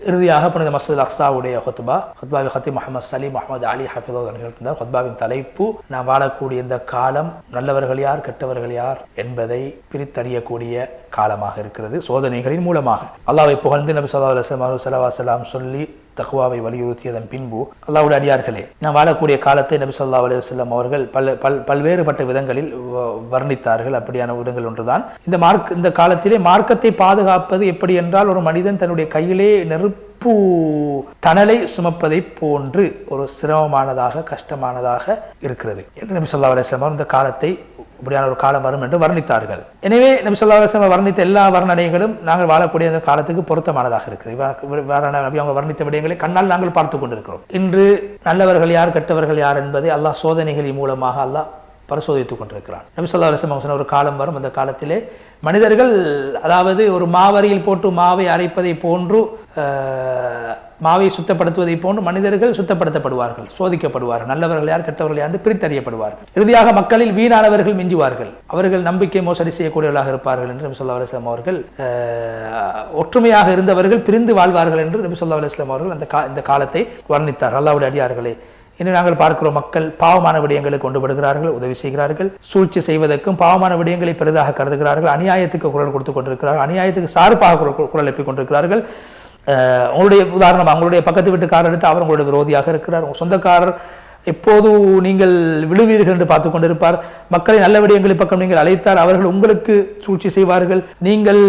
இறுதியாக புனித மசூத் அக்ஸாவுடைய ஹொத்பா ஹொத்பாவி ஹத்தி முகமது சலீம் முகமது அலி ஹஃபிதோ நிகழ்த்தினார் ஹொத்பாவின் தலைப்பு நாம் வாழக்கூடிய இந்த காலம் நல்லவர்கள் யார் கெட்டவர்கள் யார்? என்பதை பிரித்தறியக்கூடிய காலமாக இருக்கிறது சோதனைகளின் மூலமாக. அல்லாவை புகழ்ந்து நபி சொல்லா அலுவலாம் சொல்லி தகுவாவை வலியுறுத்தியதன் பின்பு அல்லாவுடைய அடியார்களே நான் வாழக்கூடிய காலத்தை நபி சொல்லா அலுவலம் அவர்கள் பல் பல் பல்வேறுபட்ட விதங்களில் வ- வர்ணித்தார்கள். அப்படியான விதங்கள் ஒன்றுதான். இந்த மார்க் இந்த காலத்திலே மார்க்கத்தை பாதுகாப்பது எப்படி என்றால் ஒரு மனிதன் தன்னுடைய கையிலே நெருப்பு தணலை சுமப்பதை போன்று ஒரு சிரமமானதாக கஷ்டமானதாக இருக்கிறது. என்று நபி சொல்லா அலுவலம் இந்த காலத்தை இப்படியான ஒரு காலம் வரும் என்று வர்ணித்தார்கள். எனவே நபி சொல்லாசம் வர்ணித்த எல்லா வர்ணனைகளும் நாங்கள் வாழக்கூடிய அந்த காலத்துக்கு பொருத்தமானதாக இருக்குது. இவ்வாறு- அவங்க வர்ணித்த விடயங்களை கண்ணால் நாங்கள் பார்த்து கொண்டிருக்கிறோம். இன்று நல்லவர்கள் யார் கெட்டவர்கள் யார் என்பதை அல்லாஹ் சோதனைகளின் மூலமாக அல்லாஹ் பரிசோதித்துக் கொண்டிருக்கிறான். நபிசல்லா அவங்க சொன்ன ஒரு காலம் வரும். அந்த காலத்திலே மனிதர்கள் அதாவது ஒரு மாவரியில் போட்டு மாவை அரைப்பதை போன்று மாவை சுத்தப்படுத்துவதை போன்று மனிதர்கள் சுத்தப்படுத்தப்படுவார்கள் சோதிக்கப்படுவார்கள். நல்லவர்கள் யார் கெட்டவர்கள் யார் பிரித்தறியப்படுவார்கள். இறுதியாக மக்களில் வீணானவர்கள் மிஞ்சுவார்கள். அவர்கள் நம்பிக்கை மோசடி செய்யக்கூடியவர்களாக இருப்பார்கள் என்று நபிசல்லா அலுவலாம் அவர்கள் ஒற்றுமையாக இருந்தவர்கள் பிரிந்து வாழ்வார்கள் என்று நபிசல்லா அலுவலாம் அவர்கள் அந்த கா இந்த காலத்தை வர்ணித்தார். அல்லாவுடைய அடியார்களே இன்று நாங்கள் பார்க்கிறோம் மக்கள் பாவமான விடயங்களை கொண்டுபடுகிறார்கள் உதவி செய்கிறார்கள். சூழ்ச்சி செய்வதற்கும் பாவமான விடயங்களை பெரிதாக கருதுகிறார்கள். அநியாயத்துக்கு குரல் கொடுத்து கொண்டிருக்கிறார்கள். அநியாயத்துக்கு சார்பாக குரல் குரல் எழுப்பிக் கொண்டிருக்கிறார்கள். உங்களுடைய உதாரணம் அவங்களுடைய பக்கத்து வீட்டுக்காரர் எடுத்து அவர் உங்களுடைய விரோதியாக இருக்கிறார். உங்கள் சொந்தக்காரர் எப்போது நீங்கள் விழுவீர்கள் என்று பார்த்து கொண்டிருப்பார். மக்களை நல்ல விடயங்களை பக்கம் நீங்கள் அழைத்தால் அவர்கள் உங்களுக்கு சூழ்ச்சி செய்வார்கள். நீங்கள்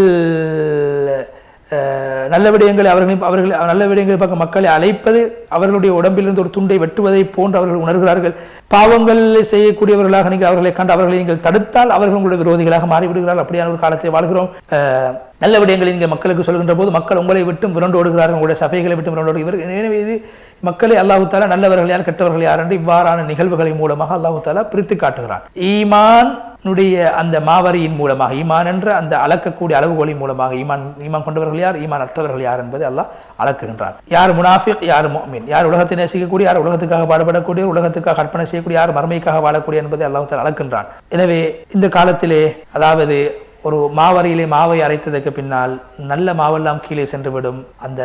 நல்ல விடயங்களை அவர்களின் அவர்கள் நல்ல விடயங்களை பார்க்க மக்களை அழைப்பது அவர்களுடைய உடம்பிலிருந்து ஒரு துண்டை வெட்டுவதை போன்று அவர்கள் உணர்கிறார்கள். பாவங்கள் செய்யக்கூடியவர்களாக நீங்கள் அவர்களை கண்டு அவர்களை நீங்கள் தடுத்தால் அவர்கள் உங்களுடைய விரோதிகளாக மாறிவிடுகிறார்கள். அப்படியான ஒரு காலத்தை வாழ்கிறோம். நல்ல விடயங்களை நீங்கள் மக்களுக்கு சொல்கின்ற போது மக்கள் உங்களை விட்டும் விரண்டு ஓடுகிறார்கள் உங்களுடைய சபைகளை விட்டு விரண்டு ஓடுகிறார்கள். எனவே இது மக்களை அல்லாஹு தாலா நல்லவர்கள் யார் கெட்டவர்கள் யார் என்று இவ்வாறான நிகழ்வுகளை மூலமாக அல்லாஹு தாலா பிரித்து காட்டுகிறான். ஈமான் அந்த மாவரியின் மூலமாக ஈமான் என்ற அந்த அளக்கக்கூடிய அளவுகோலின் மூலமாக ஈமான் ஈமான் கொண்டவர்கள் யார் ஈமான் அற்றவர்கள் யார் என்பதை அல்லாஹ் அளக்குகின்றான். யார் முனாஃபிக் யார் மீன் யார் உலகத்தை நேசிக்கக்கூடிய யார் உலகத்துக்காக பாடுபடக்கூடிய உலகத்துக்காக கற்பனை செய்யக்கூடிய யார் மறுமைக்காக வாழக்கூடிய என்பதை அல்லாஹ் தாலா அளக்கின்றான் எனவே இந்த காலத்திலே அதாவது ஒரு மாவரியிலே மாவை அரைத்ததற்கு பின்னால் நல்ல மாவெல்லாம் கீழே சென்றுவிடும். அந்த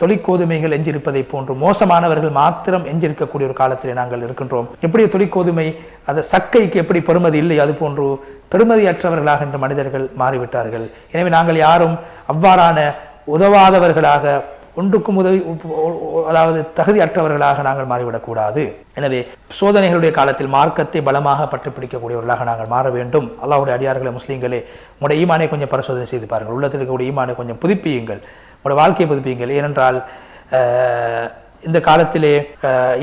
தொழிற்கோதுமைகள் எஞ்சிருப்பதை போன்று மோசமானவர்கள் மாத்திரம் எஞ்சிருக்கக்கூடிய ஒரு காலத்திலே நாங்கள் இருக்கின்றோம். எப்படி தொழிற்கோதுமை அந்த சக்கைக்கு எப்படி பெருமதி இல்லை அது போன்று பெருமதியற்றவர்களாக இன்று மனிதர்கள் மாறிவிட்டார்கள். எனவே நாங்கள் யாரும் அவ்வாறான உதவாதவர்களாக ஒன்றுக்கும் உதவி அதாவது தகுதியற்றவர்களாக நாங்கள் மாறிவிடக்கூடாது. எனவே சோதனைகளுடைய காலத்தில் மார்க்கத்தை பலமாக பற்றி பிடிக்கக்கூடியவர்களாக நாங்கள் மாற வேண்டும். அல்லாவுடைய அடியார்களே முஸ்லீம்களே உங்களுடைய ஈமானை கொஞ்சம் பரிசோதனை செய்து பாருங்கள். உள்ளத்தில் இருக்கக்கூடிய ஈமானை கொஞ்சம் புதுப்பியுங்கள். உங்களுடைய வாழ்க்கையை புதுப்பியுங்கள். ஏனென்றால் இந்த காலத்திலே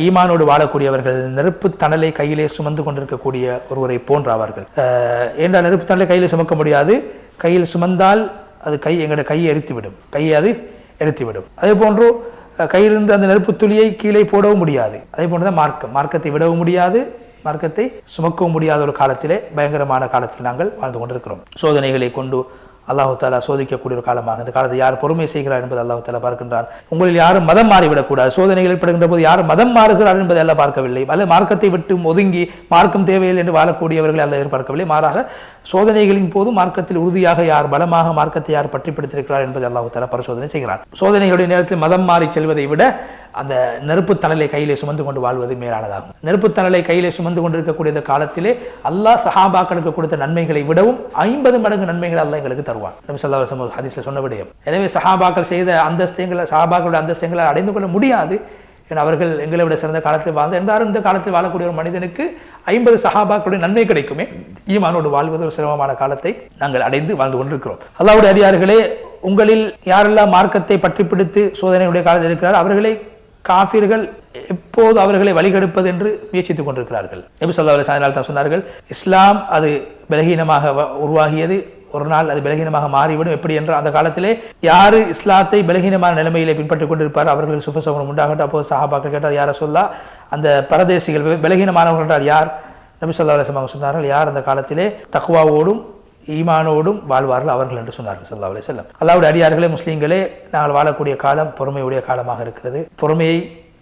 ஈமானோடு வாழக்கூடியவர்கள் நெருப்பு தணலை கையிலே சுமந்து கொண்டிருக்கக்கூடிய ஒருவரை போன்றாவார்கள். அஹ், ஏனென்றால் நெருப்பு தணலை கையில் சுமக்க முடியாது. கையில் சுமந்தால் அது கை எங்களோட கையை எரித்துவிடும். கையை அது எரித்துவிடும் அதே போன்று கையிலிருந்து அந்த நெருப்பு துளியை கீழே போடவும் முடியாது. அதே போன்று தான் மார்க்கம். மார்க்கத்தை விடவும் முடியாது. மார்க்கத்தை சுமக்கவும் முடியாத ஒரு காலத்திலே பயங்கரமான காலத்தில் நாங்கள் வாழ்ந்து கொண்டிருக்கிறோம். சோதனைகளை கொண்டு அல்லாஹு தாலா சோதிக்கக்கூடிய ஒரு காலமாக. இந்த காலத்தை யார் பொறுமை செய்கிறார் என்பது அல்லாஹு தாலா பார்க்கின்றான். உங்களில் யாரும் மதம் மாறிவிடக்கூடாது. சோதனைகள் ஏற்படுகின்ற போது யாரும் மதம் மாறுகிறார் என்பதை எல்லாம் பார்க்கவில்லை. அல்ல மார்க்கத்தை விட்டு ஒதுங்கி மார்க்கம் தேவையில்லை என்று வாழக்கூடியவர்களை அல்ல எதிர்பார்க்கவில்லை. மாறாக சோதனைகளின் போது மார்க்கத்தில் உறுதியாக யார் பலமாக மார்க்கத்தை யார் பற்றி பிடித்திருக்கிறார் என்பதை அல்லாஹு தாலா பரிசோதனை செய்கிறார் சோதனைகளுடைய நேரத்தில் மதம் மாறி செல்வதை விட அந்த நெருப்பு தணலை கையிலே சுமந்து கொண்டு வாழ்வது மேலானதாகும். நெருப்பு தணலை கையிலே சுமந்து கொண்டிருக்கக்கூடிய இந்த காலத்திலே அல்லாஹ் சஹாபாக்களுக்கு கொடுத்த நன்மைகளை விடவும் ஐம்பது மடங்கு நன்மைகள் அல்லாஹ் எங்களுக்கு தருவான். நபி சொல்லா அலைஹி ஹதீஸ்ல சொன்ன விடயம். எனவே சஹாபாக்கள் செய்த அந்தஸ்தங்களை சஹாபாக்களுடைய அந்தஸ்தங்களை அடைந்து கொள்ள முடியாது. ஏன்னா அவர்கள் எங்களை விட சிறந்த காலத்தில் வாழ்ந்த என்றாலும் இந்த காலத்தில் வாழக்கூடிய ஒரு மனிதனுக்கு ஐம்பது சஹாபாக்களுடைய நன்மை கிடைக்குமே. ஈமானோடு வாழ்வது ஒரு சிரமமான காலத்தை நாங்கள் அடைந்து வாழ்ந்து கொண்டிருக்கிறோம். அல்லாவுடைய அடியார்களே உங்களில் யாரெல்லாம் மார்க்கத்தை பற்றி பிடித்து சோதனையுடைய காலத்தில் இருக்கிறார் அவர்களை காஃபிர்கள் எப்போது அவர்களை வழிகெடுப்பது என்று முயற்சித்துக் கொண்டிருக்கிறார்கள். நபி சொல்லா அலி தான் சொன்னார்கள் இஸ்லாம் அது பலகீனமாக வ- உருவாகியது ஒரு நாள் அது பலகீனமாக மாறிவிடும். எப்படி என்று அந்த காலத்திலே யாரு இஸ்லாத்தை பலகீனமான நிலைமையிலே பின்பற்றிக் கொண்டிருப்பார் அவர்களுக்கு சுபசோபனம் உண்டாகட்டும். அப்போது சஹாபாக்கள் கேட்டார் யாரை சொல்லா அந்த பரதேசிகள் பலகீனமானவர்கள் என்றால் யார்? நபி சொல்லா அலைஹி சொன்னார்கள் யார் அந்த காலத்திலே தக்குவாவோடும் ஈமானோடும் வாழ்வார்கள் அவர்கள் என்று சொன்னார்கள் சல்லா அலைஹி செல்லம் அல்லாவுடைய அடியார்களே முஸ்லீம்களே நாங்கள் வாழக்கூடிய காலம் பொறுமையுடைய காலமாக இருக்கிறது. பொறுமையை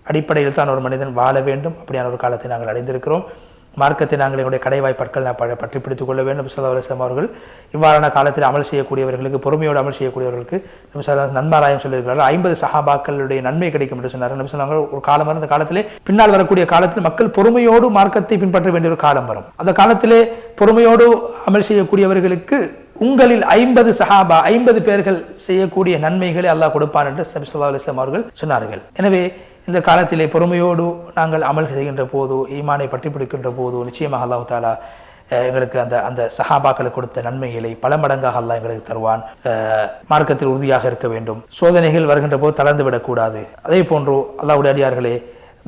அடிப்படையில் தான் ஒரு மனிதன் வாழ வேண்டும். அப்படியான ஒரு காலத்தை நாங்கள் அடைந்திருக்கிறோம். மார்க்கத்தை நாங்கள் எங்களுடைய கடைவாய் பற்கள் நான் ப- பற்றி பிடித்துக் கொள்ள வேண்டும். நபிசல்லாஸ்லாம் அவர்கள் இவ்வாறான காலத்தில் அமல் செய்யக்கூடியவர்களுக்கு பொறுமையோடு அமல் செய்யக்கூடியவர்களுக்கு நபிசல்லா நன்மாராயம் சொல்லியிருக்கிறார்கள். ஐம்பது சஹாபாக்களுடைய நன்மை கிடைக்கும் என்று சொன்னார்கள். நபிசல்லாங்க ஒரு காலம் வரும் அந்த காலத்திலே பின்னால் வரக்கூடிய காலத்தில் மக்கள் பொறுமையோடு மார்க்கத்தை பின்பற்ற வேண்டிய ஒரு காலம் வரும். அந்த காலத்திலே பொறுமையோடு அமல் செய்யக்கூடியவர்களுக்கு உங்களில் ஐம்பது சஹாபா ஐம்பது பேர்கள் செய்யக்கூடிய நன்மைகளை அல்லாஹ் கொடுப்பான் என்று நபி ஸல்லல்லாஹு அவர்கள் சொன்னார்கள். எனவே இந்த காலத்திலே பொறுமையோடு நாங்கள் அமல் செய்கின்ற போது ஈமானை பற்றி பிடிக்கின்ற போது நிச்சயமாக அல்லாஹு தாலா எங்களுக்கு அந்த அந்த சஹாபாக்களுக்கு கொடுத்த நன்மைகளை பல மடங்காக அல்லாஹ் எங்களுக்கு தருவான். மார்க்கத்தில் உறுதியாக இருக்க வேண்டும். சோதனைகள் வருகின்ற போது தளர்ந்து விடக்கூடாது. அதே போன்று அல்லாவுடைய அடியார்களே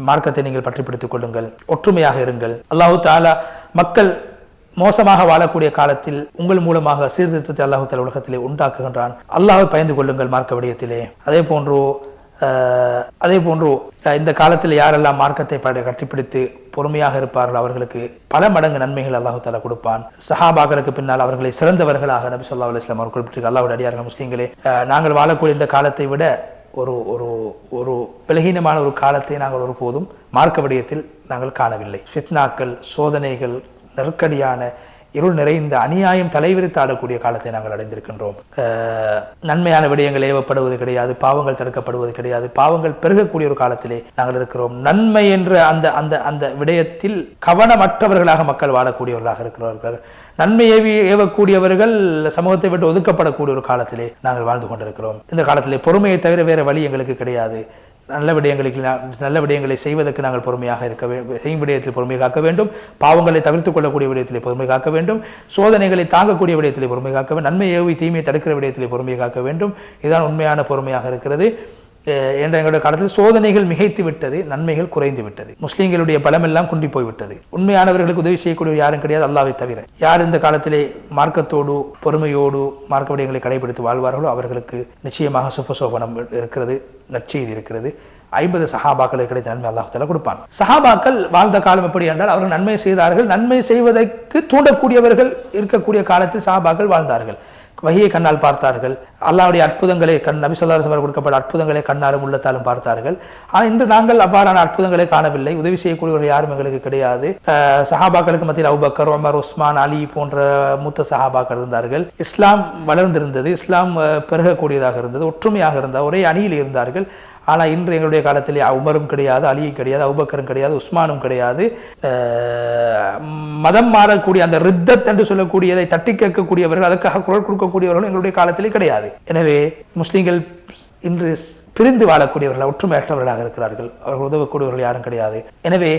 மார்க்கத்தை நீங்கள் பற்றி பிடித்துக் கொள்ளுங்கள். ஒற்றுமையாக இருங்கள். அல்லாஹு தாலா மக்கள் மோசமாக வாழக்கூடிய காலத்தில் உங்கள் மூலமாக சீர்திருத்தத்தை அல்லாஹு தஆலா உலகத்திலே உண்டாக்குகின்றான். அல்லாஹை பயந்து கொள்ளுங்கள் மார்க்க விடயத்திலே. அதே போன்று அதே போன்று இந்த காலத்தில் யாரெல்லாம் மார்க்கத்தை கட்டிப்பிடித்து பொறுமையாக இருப்பார்கள் அவர்களுக்கு பல மடங்கு நன்மைகள் அல்லாஹு தாலா கொடுப்பான். சஹாபாக்களுக்கு பின்னால் அவர்களை சிறந்தவர்களாக நபி சொல்லா அலைஹி வஸல்லம் அவர் குறிப்பிட்டு அல்லாஹ்வுடைய அடியார்கள் முஸ்லீம்களே நாங்கள் வாழக்கூடிய இந்த காலத்தை விட ஒரு ஒரு ஒரு பலகீனமான ஒரு காலத்தை நாங்கள் ஒருபோதும் மார்க்க விடயத்தில் நாங்கள் காணவில்லை. ஃபித்னாக்கள் சோதனைகள் நெருக்கடியான இருள் நிறைந்த அநியாயம் தலைவிரித்து ஆடக்கூடிய காலத்தை நாங்கள் அடைந்திருக்கின்றோம். நன்மையான விடயங்கள் ஏவப்படுவது கிடையாது பாவங்கள் தடுக்கப்படுவது கிடையாது பாவங்கள் பெருகக்கூடிய ஒரு காலத்திலே நாங்கள் இருக்கிறோம். நன்மை என்ற அந்த அந்த அந்த விடயத்தில் கவனமற்றவர்களாக மக்கள் வாழக்கூடியவர்களாக இருக்கிறார்கள். நன்மை ஏவி ஏவக்கூடியவர்கள் சமூகத்தை விட்டு ஒதுக்கப்படக்கூடிய ஒரு காலத்திலே நாங்கள் வாழ்ந்து கொண்டிருக்கிறோம். இந்த காலத்திலே பொறுமையை தவிர வேற வழி எங்களுக்கு கிடையாது. நல்ல விடயங்களுக்கு நல்ல விடயங்களை செய்வதற்கு நாங்கள் பொறுமையாக இருக்க வேண்டும் செய்யும் விடயத்தில் பொறுமை காக்க வேண்டும். பாவங்களை தவிர்த்து கொள்ளக்கூடிய விடயத்தில் பொறுமை காக்க வேண்டும். சோதனைகளை தாங்கக்கூடிய விடயத்தில் பொறுமை காக்க வேண்டும். நன்மை ஏவி தீமையை தடுக்கிற விடயத்தில் பொறுமை காக்க வேண்டும். இதுதான் உண்மையான பொறுமையாக இருக்கிறது. என்ற எங்களுடைய காலத்தில் சோதனைகள் மிகைத்து விட்டது நன்மைகள் குறைந்து விட்டது. முஸ்லீம்களுடைய பலமெல்லாம் குண்டி போய்விட்டது உண்மையானவர்களுக்கு உதவி செய்யக்கூடிய யாரும் கிடையாது அல்லாவை தவிர. யார் இந்த காலத்திலே மார்க்கத்தோடு பொறுமையோடு மார்க்க விடயங்களை கடைபிடித்து வாழ்வார்களோ அவர்களுக்கு நிச்சயமாக சுபசோபனம் இருக்கிறது நற்செய்தி இருக்கிறது. ஐம்பது சஹாபாக்களுக்கு கிடைத்த நன்மை அல்லாஹத்தில் கொடுப்பான். சஹாபாக்கள் வாழ்ந்த காலம் எப்படி என்றால் அவர்கள் நன்மை செய்தார்கள். நன்மை செய்வதற்கு தூண்டக்கூடியவர்கள் இருக்கக்கூடிய காலத்தில் சஹாபாக்கள் வாழ்ந்தார்கள். வகையை கண்ணால் பார்த்தார்கள். அல்லாவுடைய அற்புதங்களை கண் நபி கொடுக்கப்பட்ட அற்புதங்களை கண்ணாலும் உள்ளத்தாலும் பார்த்தார்கள். ஆனால் இன்று நாங்கள் அவ்வாறான அற்புதங்களை காணவில்லை. உதவி செய்யக்கூடியவர்கள் யாரும் எங்களுக்கு கிடையாது. சஹாபாக்களுக்கு மத்தியில் அவுபக்கர் உமர் உஸ்மான் அலி போன்ற மூத்த சஹாபாக்கள் இருந்தார்கள். இஸ்லாம் வளர்ந்திருந்தது. இஸ்லாம் பெருகக்கூடியதாக இருந்தது. ஒற்றுமையாக இருந்தார். ஒரே அணியில் இருந்தார்கள். ஆனால் இன்று எங்களுடைய காலத்திலே உமரும் கிடையாது அலியும் கிடையாது அவுபக்கரும் கிடையாது உஸ்மானும் கிடையாது. மதம் மாறக்கூடிய அந்த ரித்தத் என்று சொல்லக்கூடியதை தட்டி கேட்கக்கூடியவர்கள் அதற்காக குரல் கொடுக்கக்கூடியவர்களும் எங்களுடைய காலத்திலே கிடையாது. எனவே முஸ்லீம்கள் இன்று பிரிந்து வாழக்கூடியவர்கள் ஒற்றுமையற்றவர்களாக இருக்கிறார்கள். அவர்கள் உதவக்கூடியவர்கள் யாரும் கிடையாது. எனவே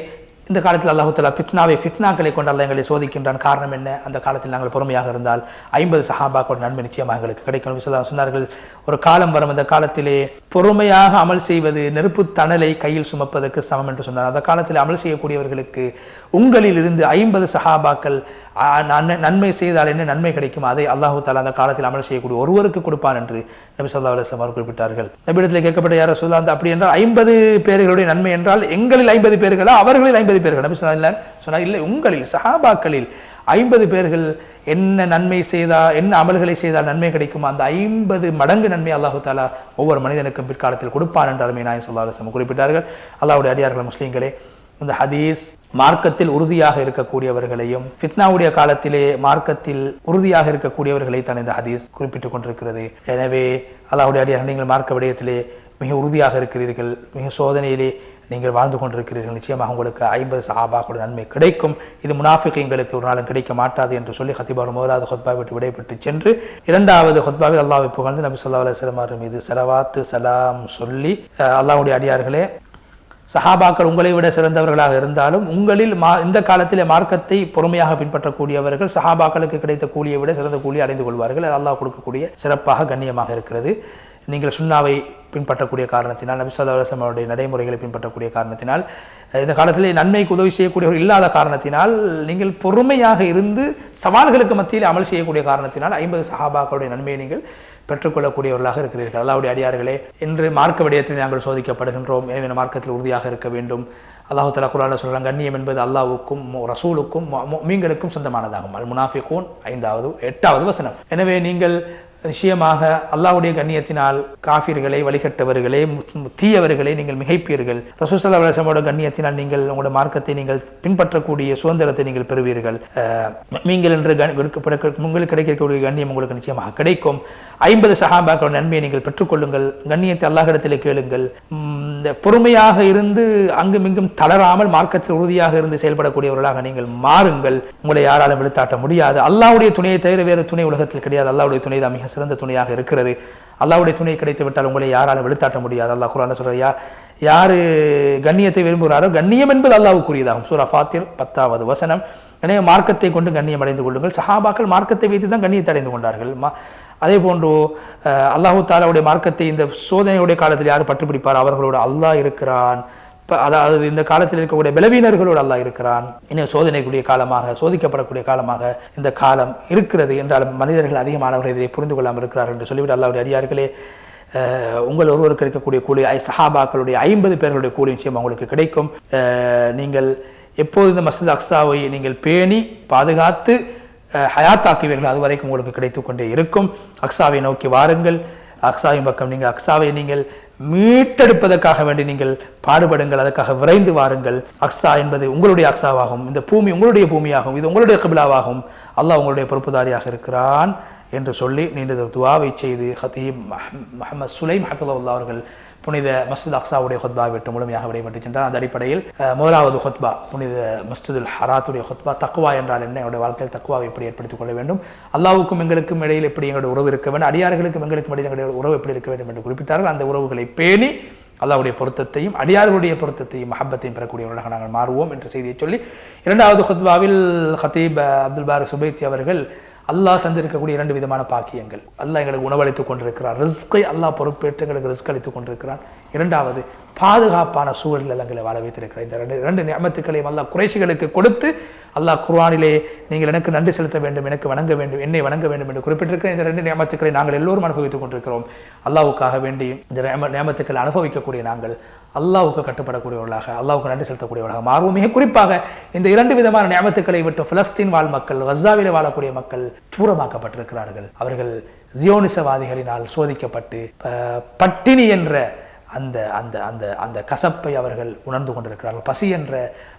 இந்த காலத்தில் அல்லாஹுத்தலா ஃபித்னாவை ஃபித்னாக்களை கொண்டு அல்ல எங்களை சோதிக்கின்றான். காரணம் என்ன? அந்த காலத்தில் நாங்கள் பொறுமையாக இருந்தால் ஐம்பது சஹாபாக்களோட நன்மை நிச்சயமாக எங்களுக்கு கிடைக்கும் சொன்னார்கள். ஒரு காலம் வரும் அந்த காலத்திலே பொறுமையாக அமல் செய்வது நெருப்பு தணலை கையில் சுமப்பதற்கு சமம் என்று சொன்னார். அந்த காலத்தில் அமல் செய்யக்கூடியவர்களுக்கு உங்களில் இருந்து ஐம்பது சஹாபாக்கள் நன்மை- நன்மை செய்தால் என்ன நன்மை கிடைக்கும்? அதை அல்லாஹு தாலா அந்த காலத்தில் அமல் செய்யக்கூடிய ஒருவருக்கு கொடுப்பான் என்று நபி சொல்லா அலைஹி அவர் குறிப்பிட்டார்கள். நபிடத்தில் கேட்கப்பட்ட யாரோ சொல்லாந்த அப்படி என்றால் ஐம்பது பேர்களுடைய நன்மை என்றால் எங்களில் ஐம்பது பேர்களா? அவர்களில் ஐம்பது ஐம்பது பேர்கள் நபி சொன்னார் சொன்னார் இல்லை உங்களில் சஹாபாக்களில் ஐம்பது பேர்கள் என்ன நன்மை செய்தால் என்ன அமல்களை செய்தால் நன்மை கிடைக்கும்? அந்த ஐம்பது மடங்கு நன்மை அல்லாஹு தாலா ஒவ்வொரு மனிதனுக்கும் பிற்காலத்தில் கொடுப்பான் என்றாலுமே அருமை நாயம் சொல்லா குறிப்பிட்டார்கள். அல்லாவுடைய அடியார்கள் முஸ்லீம்களே இந்த ஹதீஸ் மார்க்கத்தில் உறுதியாக இருக்கக்கூடியவர்களையும் ஃபித்னாவுடைய காலத்திலே மார்க்கத்தில் உறுதியாக இருக்கக்கூடியவர்களை தான் இந்த ஹதீஸ் குறிப்பிட்டுக் கொண்டிருக்கிறது. எனவே அல்லாவுடைய அடியார்கள் நீங்கள் மார்க்க விடயத்திலே மிக உறுதியாக இருக்கிறீர்கள். மிக சோதனையிலே நீங்கள் வாழ்ந்து கொண்டிருக்கிறீர்கள். நிச்சயமாக உங்களுக்கு ஐம்பது சஹாபாக்களுடைய நன்மை கிடைக்கும். இது முனாஃபிகங்களுக்கு ஒரு நாளும் கிடைக்க மாட்டாது என்று சொல்லி ஹத்திபார் முதலாவது ஹொத்பா விட்டு விடைபெற்று சென்று இரண்டாவது ஹொத்பாவில் அல்லாவை புகழ்ந்து நபி சொல்லா அலுவலம் அவர்கள் மீது செலவாத்து சலாம் சொல்லி அல்லாவுடைய அல்லாஹ்வுடைய அடியார்களே சஹாபாக்கள் உங்களை விட சிறந்தவர்களாக இருந்தாலும் உங்களில் மா இந்த காலத்திலே மார்க்கத்தை பொறுமையாக பின்பற்றக்கூடியவர்கள் சஹாபாக்களுக்கு கிடைத்த கூலியை விட சிறந்த கூலி அடைந்து கொள்வார்கள். அது அல்லாஹ் கொடுக்கக்கூடிய சிறப்பாக கண்ணியமாக இருக்கிறது. நீங்கள் சுண்ணாவை பின்பற்றக்கூடிய காரணத்தினால் நபி அவருடைய நடைமுறைகளை பின்பற்றக்கூடிய காரணத்தினால் இந்த காலத்தில் நன்மைக்கு உதவி செய்யக்கூடியவர்கள் இல்லாத காரணத்தினால் நீங்கள் பொறுமையாக இருந்து சவால்களுக்கு மத்தியில் அமல் செய்யக்கூடிய காரணத்தினால் ஐம்பது சஹாபாக்களுடைய நன்மையை நீங்கள் பெற்றுக்கொள்ளக்கூடியவர்களாக இருக்கிறீர்கள். அல்லாவுடைய அடியார்களே இன்று மார்க்க விடயத்தில் நாங்கள் சோதிக்கப்படுகின்றோம். எனவே மார்க்கத்தில் உறுதியாக இருக்க வேண்டும். அல்லாஹு தலா குரான சொல்கிறாங்க கண்ணியம் என்பது அல்லாவுக்கும் ரசூலுக்கும் மீங்களுக்கும் சொந்தமானதாகும். அல் முனாஃபிகூன் ஐந்தாவது எட்டாவது வசனம். எனவே நீங்கள் நிச்சயமாக அல்லாஹுடைய கண்ணியத்தினால் காஃபிர்களை வழிகட்டவர்களே தீயவர்களை நீங்கள் மிகைப்பீர்கள். ரசூசல்லா கண்ணியத்தினால் நீங்கள் உங்களோட மார்க்கத்தை நீங்கள் பின்பற்றக்கூடிய சுதந்திரத்தை நீங்கள் பெறுவீர்கள். நீங்கள் என்று உங்களுக்கு கிடைக்கக்கூடிய கண்ணியம் உங்களுக்கு நிச்சயமாக கிடைக்கும். ஐம்பது சஹாபாக்களோட நன்மையை நீங்கள் பெற்றுக்கொள்ளுங்கள். கண்ணியத்தை அல்லாஹிடத்தில் கேளுங்கள். இந்த பொறுமையாக இருந்து அங்குமிங்கும் தளராமல் மார்க்கத்தில் உறுதியாக இருந்து செயல்படக்கூடியவர்களாக நீங்கள் மாறுங்கள். உங்களை யாராலும் விழுத்தாட்ட முடியாது. அல்லாவுடைய துணையை தவிர வேறு துணை உலகத்தில் கிடையாது. அல்லாவுடைய துணை தான் மிக சிறந்த துணையாக இருக்கிறது. அல்லாஹ்வுடைய துணை கிடைத்து விட்டால் உங்களை யாராலும் வெளித்தாட்ட முடியாது. அல்லாஹ் குரான் சொல்ற யா யாரு கண்ணியத்தை விரும்புகிறாரோ கண்ணியம் என்பது அல்லாவுக்குரியதாகும் சூரா ஃபாத்திர் பத்தாவது வசனம். எனவே மார்க்கத்தை கொண்டு கண்ணியம் அடைந்து கொள்ளுங்கள். சஹாபாக்கள் மார்க்கத்தை வைத்து தான் கண்ணியத்தை அடைந்து கொண்டார்கள். மா- அதே போன்று அஹ், அல்லாஹு தாலாவுடைய மார்க்கத்தை இந்த சோதனையுடைய காலத்தில் யார் பட்டுப்பிடிப்பார் அவர்களோட அல்லாஹ் இருக்கிறான். இப்போ அதாவது இந்த காலத்தில் இருக்கக்கூடிய பலவீனர்களோடு அல்லாஹ் இருக்கிறான். இன்னும் சோதனைக்குரிய காலமாக சோதிக்கப்படக்கூடிய காலமாக இந்த காலம் இருக்கிறது என்றாலும் மனிதர்கள் அதிகமானவர்கள் இதை புரிந்து கொள்ளாமல் இருக்கிறார்கள் என்று சொல்லிவிட்டு அல்லாவுடைய அடியார்களே உங்கள் ஒருவருக்கு இருக்கக்கூடிய கூலி சஹாபாக்களுடைய ஐம்பது பேர்களுடைய கூலி நிச்சயம் உங்களுக்கு கிடைக்கும். நீங்கள் எப்போது இந்த மஸ்ஜித் அக்ஸாவை நீங்கள் பேணி பாதுகாத்து ஹயாத்தாக்குவீர்கள் அது வரைக்கும் உங்களுக்கு கிடைத்து கொண்டே இருக்கும். அக்ஸாவை நோக்கி வாருங்கள். அக்ஸாவின் பக்கம் நீங்கள் அக்ஸாவை நீங்கள் மீட்டெடுப்பதற்காக வேண்டி நீங்கள் பாடுபடுங்கள் அதற்காக விரைந்து வாருங்கள். அக்ஸா என்பது உங்களுடைய அக்ஸாவாகும். இந்த பூமி உங்களுடைய பூமியாகும். இது உங்களுடைய கபிலாவாகும். அல்லாஹ் உங்களுடைய பொறுப்புதாரியாக இருக்கிறான் என்று சொல்லி நீண்ட துவாவை செய்து ஹத்தீப் மஹமது சுலைம் ஹஃபுல்லா அவர்கள் புனித மஸ்ஜித் அக்ஸாவுடைய ஹொத்பா விட்டு முழுமையாக விடைபெற்று சென்றார். அந்த அடிப்படையில் முதலாவது ஹொத்பா புனித மஸ்ஜிதுல் ஹராத்துடைய ஹொத்பா தக்குவா என்றால் என்ன? என்னுடைய வாழ்க்கையில் தக்குவாவை எப்படி ஏற்படுத்திக் கொள்ள வேண்டும்? அல்லாவுக்கும் எங்களுக்கும் இடையில் எப்படி எங்களுடைய உறவு இருக்க வேண்டும்? அடியார்களுக்கும் எங்களுக்கும் இடையில் எங்களுடைய உறவு எப்படி இருக்க வேண்டும் என்று குறிப்பிட்டார்கள். அந்த உறவுகளை பேணி அல்லாஹ்வுடைய பொருத்தத்தையும் அடியார்களுடைய பொருத்தத்தையும் மஹப்பத்தையும் பெறக்கூடியவர்களாக நாங்கள் மாறுவோம் என்ற செய்தியை சொல்லி இரண்டாவது ஹுத்பாவில் ஹத்தீப் அப்துல் பாரு சுபைத்தி அவர்கள் அல்லாஹ் தந்திருக்கக்கூடிய இரண்டு விதமான பாக்கியங்கள். அல்லாஹ் எங்களுக்கு உணவளித்துக் கொண்டிருக்கிறான் ரிஸ்கை அல்லாஹ் பொறுப்பேற்று எங்களுக்கு ரிஸ்க் அளித்துக் கொண்டிருக்கிறான் இரண்டாவது பாதுகாப்பான சூழல் நிலங்களை வாழ வைத்திருக்கிறார் இந்த ரெண்டு ரெண்டு நியமத்துக்களையும் அல்லாஹ் குறைசிகளுக்கு கொடுத்து அல்லாஹ் குர்வானிலே நீங்கள் எனக்கு நன்றி செலுத்த வேண்டும் எனக்கு வணங்க வேண்டும் என்னை வணங்க வேண்டும் என்று குறிப்பிட்டிருக்கிற இந்த ரெண்டு நியமத்துக்களை நாங்கள் எல்லோரும் அனுபவித்துக் கொண்டிருக்கிறோம். அல்லாவுக்காக வேண்டி இந்த நியமத்துக்களை அனுபவிக்கக்கூடிய நாங்கள் அல்லாஹ்வுக்கு கட்டுப்படக்கூடியவர்களாக அல்லாவுக்கு நன்றி செலுத்தக்கூடியவர்களாக மாறுவோம். மிக குறிப்பாக இந்த இரண்டு விதமான நியமத்துக்களை விட்டு பிலஸ்தீன் வாழ் மக்கள் கசாவில் வாழக்கூடிய மக்கள் தூரமாக்கப்பட்டிருக்கிறார்கள். அவர்கள் ஜியோனிசவாதிகளினால் சோதிக்கப்பட்டு ப- பட்டினி என்ற அந்த அந்த அந்த அந்த கசப்பை அவர்கள் உணர்ந்து கொண்டிருக்கிறார்கள். பசி என்ற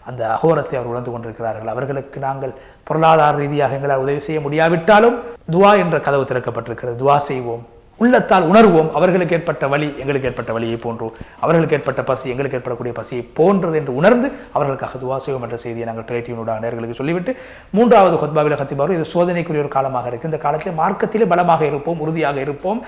அந்த அகோரத்தை அவர் உணர்ந்து கொண்டிருக்கிறார்கள். அவர்களுக்கு நாங்கள் பொருளாதார ரீதியாக எங்களால் உதவி செய்ய முடியாவிட்டாலும் துவா என்ற கதவு திறக்கப்பட்டிருக்கிறது. துவா செய்வோம். உள்ளத்தால் உணர்வோம் அவர்களுக்கு ஏற்பட்ட வழி எங்களுக்கு ஏற்பட்ட வழியை போன்றோம் அவர்களுக்கு ஏற்பட்ட பசி எங்களுக்கு ஏற்படக்கூடிய பசியை போன்றது என்று உணர்ந்து அவர்களுக்காக துவா செய்வோம் என்ற செய்தியை நாங்கள் டிரைட்டியூனோட நேர்களுக்கு சொல்லிவிட்டு மூன்றாவது ஹொத்பாவில் ஹத்திபாரு இது சோதனைக்குரிய ஒரு காலமாக இருக்குது இந்த காலத்தில் மார்க்கத்திலே பலமாக இருப்போம் உறுதியாக இருப்போம்.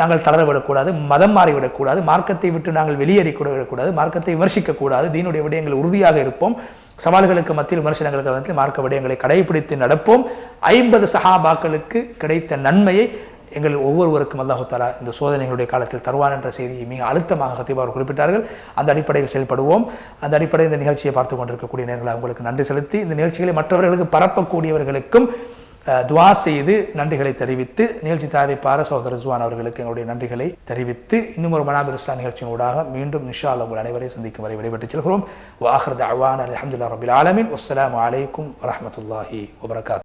நாங்கள் தளரவிடக்கூடாது மதம் மாறிவிடக்கூடாது மார்க்கத்தை விட்டு நாங்கள் வெளியேறி கூட விடக்கூடாது மார்க்கத்தை விமர்சிக்கக்கூடாது தீனுடைய விடயங்கள் உறுதியாக இருப்போம். சவால்களுக்கு மத்தியில் விமர்சனங்களுக்கு மத்தியில் மார்க்க விடயங்களை கடைபிடித்து நடப்போம். ஐம்பது சஹாபாக்களுக்கு கிடைத்த நன்மையை எங்கள் ஒவ்வொருவருக்கும் அல்லாஹாலா இந்த சோதனைகளுடைய காலத்தில் தருவான் என்ற செய்தியை மிக அழுத்தமாக கத்திபா அவர் குறிப்பிட்டார்கள். அந்த அடிப்படையில் செயல்படுவோம். அந்த அடிப்படையில் இந்த நிகழ்ச்சியை பார்த்து கொண்டிருக்கக்கூடிய நேர்களை உங்களுக்கு நன்றி செலுத்தி இந்த நிகழ்ச்சிகளை மற்றவர்களுக்கு பரப்பக்கூடியவர்களுக்கும் துவா செய்து நன்றிகளை தெரிவித்து நிகழ்ச்சி தயாரிப்பார சகோதரர் ஜுவான் அவர்களுக்கு எங்களுடைய நன்றிகளை தெரிவித்து இன்னும் ஒரு மனாபிர் இஸ்லாம் நிகழ்ச்சியினூடாக மீண்டும் நிஷால் உங்கள் அனைவரையும் சந்திக்கும் வரை விடைபெற்றுச் செல்கிறோம். வாஹர் அவான் அலமதுல்லா ரபில் ஆலமின். அஸ்லாம் அலைக்கும் வரமத்துல்லாஹி வபரகாத்.